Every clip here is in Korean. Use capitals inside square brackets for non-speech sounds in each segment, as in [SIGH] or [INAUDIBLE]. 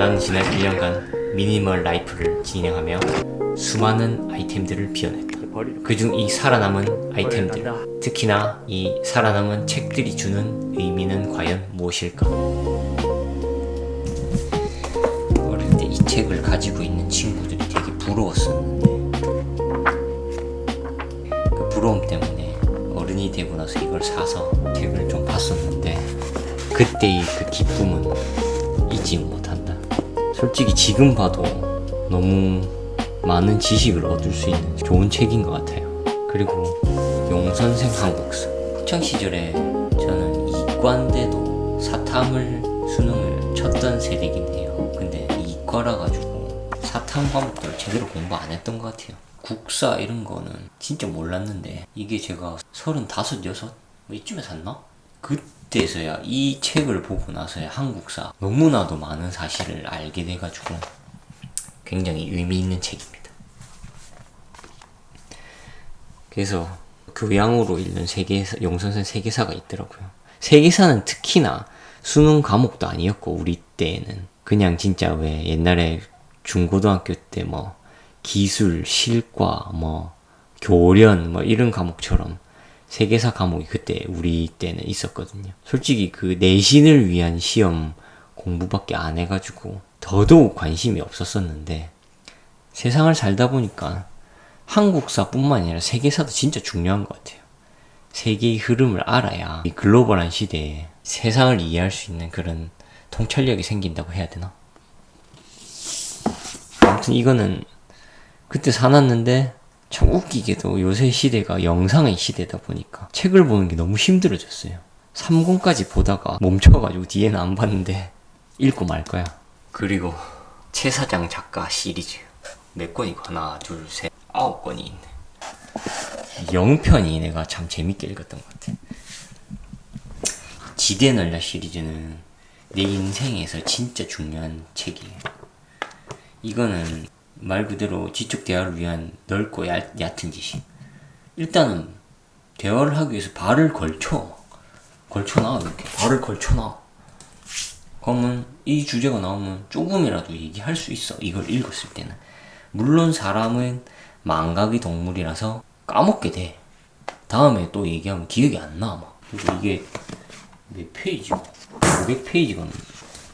나는 지난 1년간 미니멀 라이프를 진행하며 수많은 아이템들을 비워냈다. 그중 이 살아남은 아이템들, 특히나 이 살아남은 책들이 주는 의미는 과연 무엇일까? 어릴 때 이 책을 가지고 있는 친구들이 되게 부러웠었는데 그 부러움 때문에 어른이 되고 나서 이걸 사서 책을 좀 봤었는데 그때의 그 기쁨은 잊지 못한다. 솔직히 지금 봐도 너무 많은 지식을 얻을 수 있는 좋은 책인 것 같아요. 그리고 용선생 한국사. 학창 시절에 저는 이과인데도 사탐을 수능을 쳤던 세대긴 해요. 근데 이과라 가지고 사탐 과목들 제대로 공부 안 했던 것 같아요. 국사 이런 거는 진짜 몰랐는데 이게 제가 서른다섯 여섯 뭐 이쯤에 샀나? 그 때서야 이 책을 보고 나서야 한국사 너무나도 많은 사실을 알게 돼가지고 굉장히 의미 있는 책입니다. 그래서 교양으로 읽는 세계사, 용선생 세계사가 있더라고요. 세계사는 특히나 수능 과목도 아니었고 우리 때는 그냥 진짜 왜 옛날에 중고등학교 때 뭐 기술, 실과, 뭐 교련 뭐 이런 과목처럼 세계사 과목이 그때 우리 때는 있었거든요. 솔직히 그 내신을 위한 시험 공부밖에 안 해가지고 더더욱 관심이 없었었는데 세상을 살다 보니까 한국사뿐만 아니라 세계사도 진짜 중요한 것 같아요. 세계의 흐름을 알아야 이 글로벌한 시대에 세상을 이해할 수 있는 그런 통찰력이 생긴다고 해야 되나? 아무튼 이거는 그때 사놨는데 참 웃기게도 요새 시대가 영상의 시대다 보니까 책을 보는 게 너무 힘들어졌어요. 3권까지 보다가 멈춰가지고 뒤에는 안 봤는데 읽고 말 거야. 그리고 최 사장 작가 시리즈 몇 권이고 하나 둘 셋 아홉 권이 있네. 영편이 내가 참 재밌게 읽었던 것 같아. 지대 널라 시리즈는 내 인생에서 진짜 중요한 책이에요. 이거는 말 그대로 지적 대화를 위한 넓고 얇, 얕은 지식. 일단은 대화를 하기 위해서 발을 걸쳐. 걸쳐놔, 이렇게. 발을 걸쳐놔. 그러면 이 주제가 나오면 조금이라도 얘기할 수 있어. 이걸 읽었을 때는. 물론 사람은 망각의 동물이라서 까먹게 돼. 다음에 또 얘기하면 기억이 안 나. 막. 그리고 이게 몇 페이지고? 500페이지거든.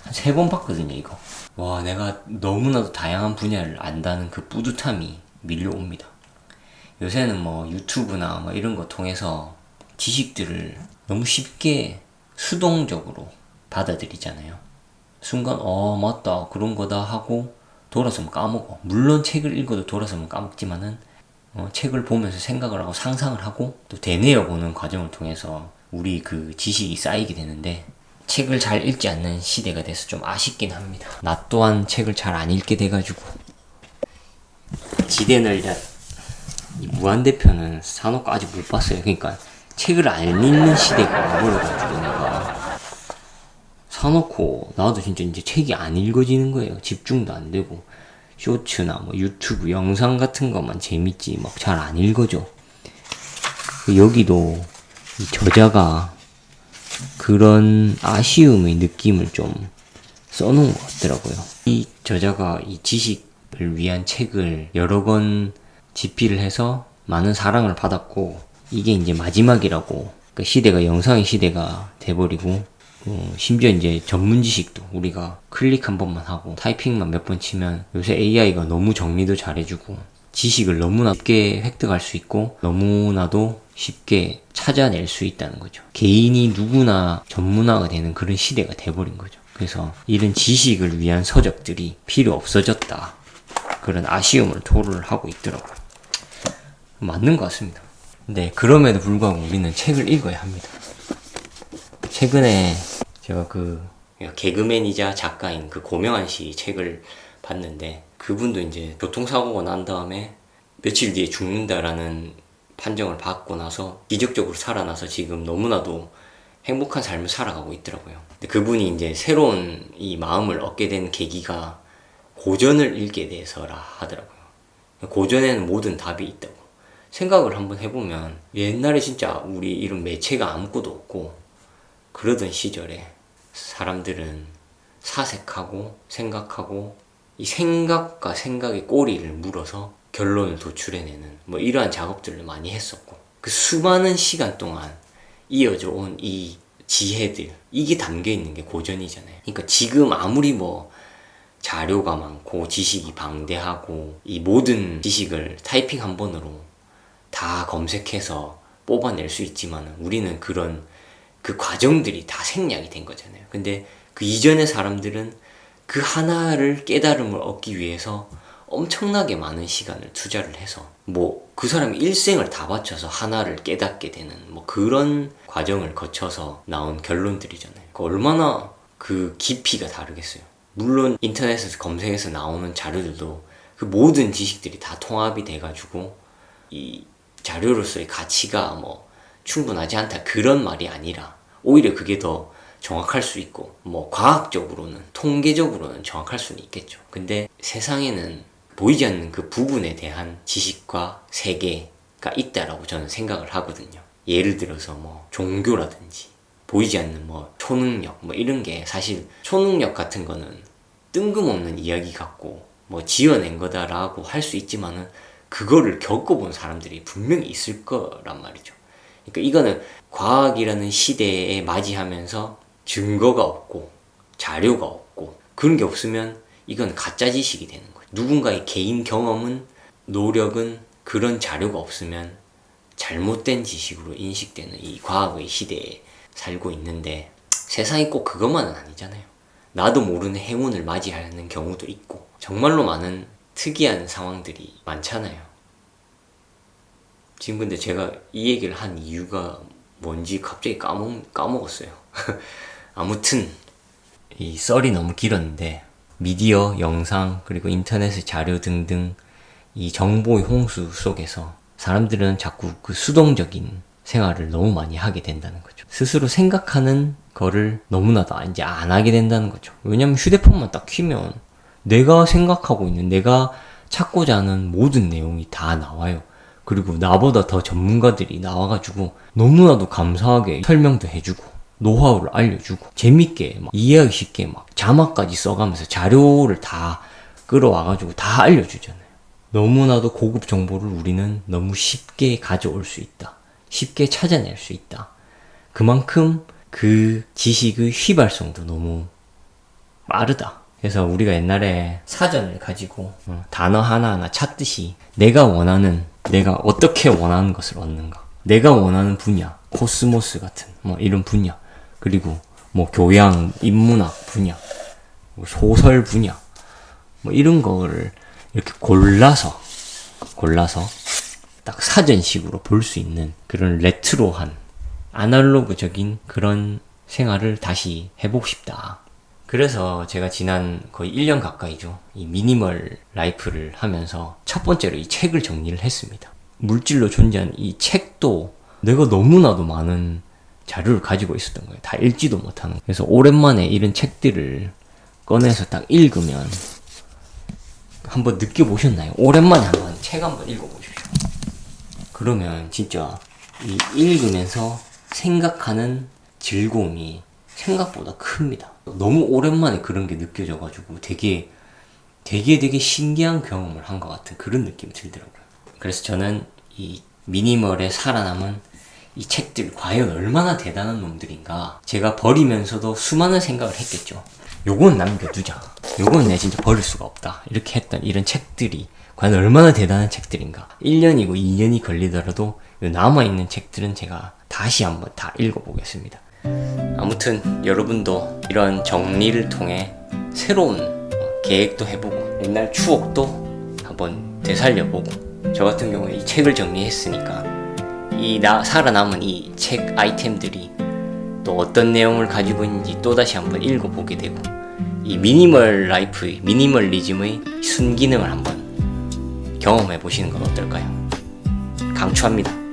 한 세 번 봤거든요, 이거. 와, 내가 너무나도 다양한 분야를 안다는 그 뿌듯함이 밀려옵니다. 요새는 뭐 유튜브나 뭐 이런 거 통해서 지식들을 너무 쉽게 수동적으로 받아들이잖아요. 순간, 어, 맞다. 그런 거다 하고 돌아서면 까먹어. 물론 책을 읽어도 돌아서면 까먹지만은 어, 책을 보면서 생각을 하고 상상을 하고 또 되뇌어 보는 과정을 통해서 우리 그 지식이 쌓이게 되는데 책을 잘 읽지 않는 시대가 돼서 좀 아쉽긴 합니다. 나 또한 책을 잘 안 읽게 돼가지고 지대널 이 무한대표는 사놓고 아직 못 봤어요. 그러니까 책을 안 읽는 시대가 와버려가지고 내가 사놓고 나도 진짜 이제 책이 안 읽어지는 거예요. 집중도 안 되고 쇼츠나 뭐 유튜브 영상 같은 것만 재밌지 막 잘 안 읽어져. 그 여기도 이 저자가 그런 아쉬움의 느낌을 좀 써놓은 것 같더라고요. 이 저자가 이 지식을 위한 책을 여러 권 집필을 해서 많은 사랑을 받았고 이게 이제 마지막이라고 그 시대가 영상의 시대가 돼버리고 어, 심지어 이제 전문 지식도 우리가 클릭 한 번만 하고 타이핑만 몇 번 치면 요새 AI가 너무 정리도 잘해주고 지식을 너무나 쉽게 획득할 수 있고 너무나도 쉽게 찾아낼 수 있다는 거죠. 개인이 누구나 전문화가 되는 그런 시대가 돼버린 거죠. 그래서 이런 지식을 위한 서적들이 필요 없어졌다. 그런 아쉬움을 토로를 하고 있더라고요. 맞는 것 같습니다. 네, 그럼에도 불구하고 우리는 책을 읽어야 합니다. 최근에 제가 그 개그맨이자 작가인 그 고명한 씨 책을 봤는데 그분도 이제 교통사고가 난 다음에 며칠 뒤에 죽는다라는 판정을 받고 나서 기적적으로 살아나서 지금 너무나도 행복한 삶을 살아가고 있더라고요. 그분이 이제 새로운 이 마음을 얻게 된 계기가 고전을 읽게 돼서라 하더라고요. 고전에는 모든 답이 있다고. 생각을 한번 해보면 옛날에 진짜 우리 이런 매체가 아무것도 없고 그러던 시절에 사람들은 사색하고 생각하고 이 생각과 생각의 꼬리를 물어서 결론을 도출해내는 뭐 이러한 작업들을 많이 했었고 그 수많은 시간 동안 이어져 온 이 지혜들 이게 담겨 있는 게 고전이잖아요. 그러니까 지금 아무리 뭐 자료가 많고 지식이 방대하고 이 모든 지식을 타이핑 한 번으로 다 검색해서 뽑아낼 수 있지만 우리는 그런 그 과정들이 다 생략이 된 거잖아요. 근데 그 이전의 사람들은 그 하나를 깨달음을 얻기 위해서 엄청나게 많은 시간을 투자를 해서 뭐 그 사람이 일생을 다 바쳐서 하나를 깨닫게 되는 뭐 그런 과정을 거쳐서 나온 결론들이잖아요. 그 얼마나 그 깊이가 다르겠어요. 물론 인터넷에서 검색해서 나오는 자료들도 그 모든 지식들이 다 통합이 돼가지고 이 자료로서의 가치가 뭐 충분하지 않다 그런 말이 아니라 오히려 그게 더 정확할 수 있고 뭐 과학적으로는 통계적으로는 정확할 수는 있겠죠. 근데 세상에는 보이지 않는 그 부분에 대한 지식과 세계가 있다라고 저는 생각을 하거든요. 예를 들어서 뭐 종교라든지 보이지 않는 뭐 초능력 뭐 이런 게 사실 초능력 같은 거는 뜬금없는 이야기 같고 뭐 지어낸 거다라고 할 수 있지만은 그거를 겪어본 사람들이 분명히 있을 거란 말이죠. 그러니까 이거는 과학이라는 시대에 맞이하면서 증거가 없고 자료가 없고 그런 게 없으면 이건 가짜 지식이 되는 거예요. 누군가의 개인 경험은 노력은 그런 자료가 없으면 잘못된 지식으로 인식되는 이 과학의 시대에 살고 있는데 세상이 꼭 그것만은 아니잖아요. 나도 모르는 행운을 맞이하는 경우도 있고 정말로 많은 특이한 상황들이 많잖아요. 지금 근데 제가 이 얘기를 한 이유가 뭔지 갑자기 까먹, 까먹었어요. [LAUGHS] 아무튼 이 썰이 너무 길었는데 미디어, 영상, 그리고 인터넷의 자료 등등 이 정보의 홍수 속에서 사람들은 자꾸 그 수동적인 생활을 너무 많이 하게 된다는 거죠. 스스로 생각하는 거를 너무나도 이제 안 하게 된다는 거죠. 왜냐면 휴대폰만 딱 키면 내가 생각하고 있는, 내가 찾고자 하는 모든 내용이 다 나와요. 그리고 나보다 더 전문가들이 나와가지고 너무나도 감사하게 설명도 해주고 노하우를 알려주고 재밌게 막 이해하기 쉽게 막 자막까지 써가면서 자료를 다 끌어와가지고 다 알려주잖아요. 너무나도 고급 정보를 우리는 너무 쉽게 가져올 수 있다. 쉽게 찾아낼 수 있다. 그만큼 그 지식의 휘발성도 너무 빠르다. 그래서 우리가 옛날에 사전을 가지고 어, 단어 하나하나 찾듯이 내가 원하는 내가 어떻게 원하는 것을 얻는가 내가 원하는 분야 코스모스 같은 뭐 이런 분야 그리고 뭐 교양 인문학 분야 뭐 소설 분야 뭐 이런 거를 이렇게 골라서 골라서 딱 사전식으로 볼 수 있는 그런 레트로한 아날로그적인 그런 생활을 다시 해보고 싶다. 그래서 제가 지난 거의 1년 가까이죠. 이 미니멀 라이프를 하면서 첫 번째로 이 책을 정리를 했습니다. 물질로 존재하는 이 책도 내가 너무나도 많은 자료를 가지고 있었던 거예요. 다 읽지도 못하는. 그래서 오랜만에 이런 책들을 꺼내서 딱 읽으면 한번 느껴보셨나요? 오랜만에 한번 책 한번 읽어보십시오. 그러면 진짜 이 읽으면서 생각하는 즐거움이 생각보다 큽니다. 너무 오랜만에 그런 게 느껴져가지고 되게 되게 되게 신기한 경험을 한 것 같은 그런 느낌이 들더라고요. 그래서 저는 이 미니멀에 살아남은 이 책들 과연 얼마나 대단한 놈들인가 제가 버리면서도 수많은 생각을 했겠죠. 요건 남겨두자. 요건 내 진짜 버릴 수가 없다. 이렇게 했던 이런 책들이 과연 얼마나 대단한 책들인가. 1년이고 2년이 걸리더라도 남아있는 책들은 제가 다시 한번 다 읽어보겠습니다. 아무튼 여러분도 이런 정리를 통해 새로운 계획도 해보고 옛날 추억도 한번 되살려보고 저 같은 경우에 이 책을 정리했으니까 이 나 살아남은 이 책 아이템들이 또 어떤 내용을 가지고 있는지 또다시 한번 읽어보게 되고 이 미니멀 라이프의 미니멀리즘의 순기능을 한번 경험해 보시는 건 어떨까요? 강추합니다.